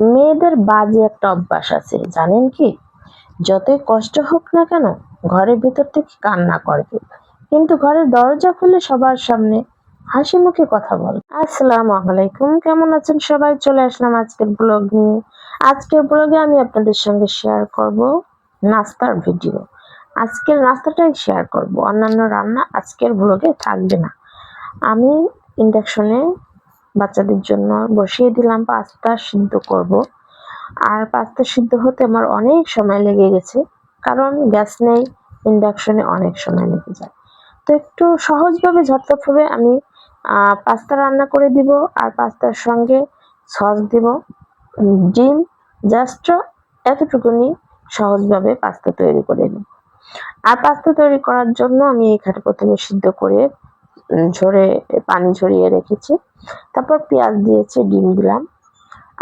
মেয়েদের বাজে একটা অভ্যাস আছে, জানেন কি? যতই কষ্ট হোক না কেন, ঘরের ভিতর থেকে কান্না করবে কিন্তু ঘরের দরজা খুলে সবার সামনে হাসি মুখে কথা বল। আসসালামু আলাইকুম, কেমন আছেন সবাই? চলে আসলাম আজকের ব্লগ নিয়ে। আজকের ব্লগে আমি আপনাদের সঙ্গে শেয়ার করব নাস্তার ভিডিও আজকের নাস্তাটাই শেয়ার করব, অন্যান্য রান্না আজকের ব্লগে থাকবে না। আমি ইন্ডাকশনে বাচ্চাদের জন্য বসিয়ে দিলাম পাস্তা সিদ্ধ করব। আর পাস্তা সিদ্ধ হতে আমার অনেক সময় লেগে গেছে, কারণ গ্যাস নেই, ইন্ডাকশনে অনেক সময় লেগে যায়। তো একটু সহজভাবে, ঝটপটভাবে আমি পাস্তা রান্না করে দিব আর পাস্তার সঙ্গে সস দিব। ডিম, জাস্ট এতটুকুনি সহজভাবে পাস্তা তৈরি করে নিব। আর পাস্তা তৈরি করার জন্য আমি এখানে প্রথমে সিদ্ধ করে ঝরে, পানি ঝরিয়ে রেখেছি। তারপর পেঁয়াজ দিয়েছি, ডিম দিলাম।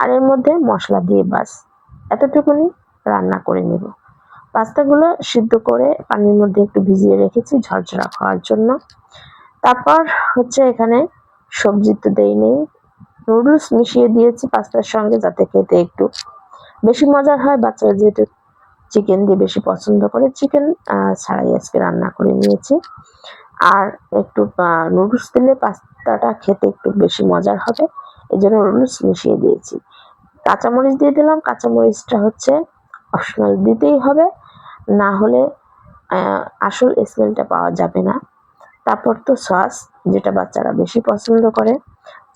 আর এর মধ্যে মশলা দিয়ে বাস এতটুকুনি রান্না করে নেব। পাস্তাগুলো সিদ্ধ করে পানির মধ্যে একটু ভিজিয়ে রেখেছি ঝরঝরা খাওয়ার জন্য। তারপর হচ্ছে এখানে সবজি তো দেই নেই। নুডলস মিশিয়ে দিয়েছি পাস্তার সঙ্গে যাতে খেতে একটু বেশি মজার হয়। বাচ্চারা যেহেতু চিকেন দিয়ে বেশি পছন্দ করে, চিকেন ছাড়াই আজকে রান্না করে নিয়েছি। আর একটু নুডলস দিলে পাস্তাটা খেতে একটু বেশি মজার হবে। এই জন্য নুডলস মিশিয়ে দিয়েছি। কাঁচামরিচ দিয়ে দিলাম। কাঁচামরিচটা হচ্ছে অপশনাল দিতেই হবে। না হলে আসল স্মেলটা পাওয়া যাবে না। তারপর তো সস যেটা বাচ্চারা বেশি পছন্দ করে।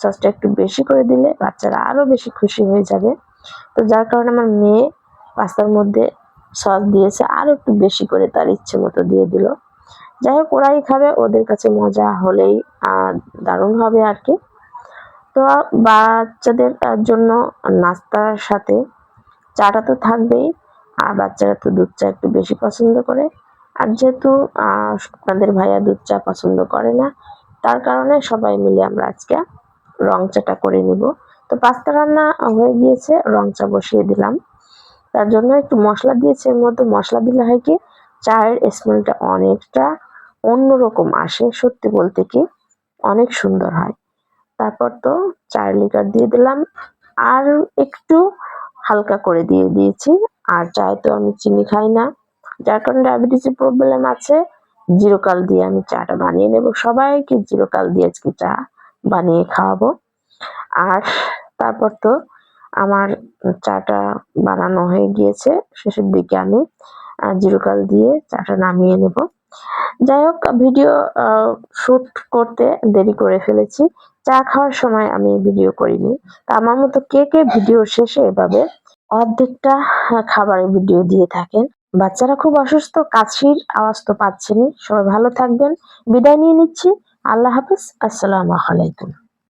সসটা একটু বেশি করে দিলে বাচ্চারা আরও বেশি খুশি হয়ে যাবে। তো যার কারণে আমার মেয়ে পাস্তার মধ্যে সস দিয়েছে। আরও একটু বেশি করে তার ইচ্ছে মতো দিয়ে দিল। যাই হোক, ওরাই খাবে, ওদের কাছে মজা হলেই দারুণ হবে আর কি। তো বাচ্চাদের জন্য নাস্তার সাথে চাটা তো থাকবেই, আর বাচ্চারা তো দুধ চা একটু বেশি পছন্দ করে। আর যেহেতু তাদের ভাইয়া দুধ চা পছন্দ করে না, তার কারণে সবাই মিলে আমরা আজকে রং চাটা করে নিব। তো পাস্তা রান্না হয়ে গিয়েছে, রং চা বসিয়ে দিলাম। তার জন্য একটু মশলা দিয়েছে, এর মধ্যে মশলা দিলে হয় কি, চায়ের স্মেলটা অনেকটা অন্যরকম আসে। সত্যি বলতে কি, অনেক সুন্দর হয়। তারপর তো চার লিটার দিয়ে দিলাম। আর একটু হালকা করে দিয়ে দিয়েছি। আর চায় তো আমি চিনি খাই না। যার কারণে ডায়াবেটিসের প্রবলেম আছে। জিরোকাল দিয়ে আমি চাটা বানিয়ে নেব। সবাইকে জিরোকাল দিয়ে আজকে চা বানিয়ে খাওয়াবো। আর তারপর তো আমার চাটা বানানো হয়ে গিয়েছে। শেষের দিকে আমি জিরোকাল দিয়ে চাটা নামিয়ে নেব। যাই হোক ভিডিও শ্যুট করতে দেরি করে ফেলেছি। চা খাওয়ার সময় আমি ভিডিও করিনি। তা আমার মতো কে কে ভিডিও শেষে এভাবে অর্ধেকটা খাবারের ভিডিও দিয়ে থাকেন? বাচ্চারা খুব অসুস্থ, কাশির আওয়াজ তো পাচ্ছেনই। সবাই ভালো থাকবেন। বিদায় নিয়ে নিচ্ছি। আল্লাহ হাফিজ। আসসালামু আলাইকুম।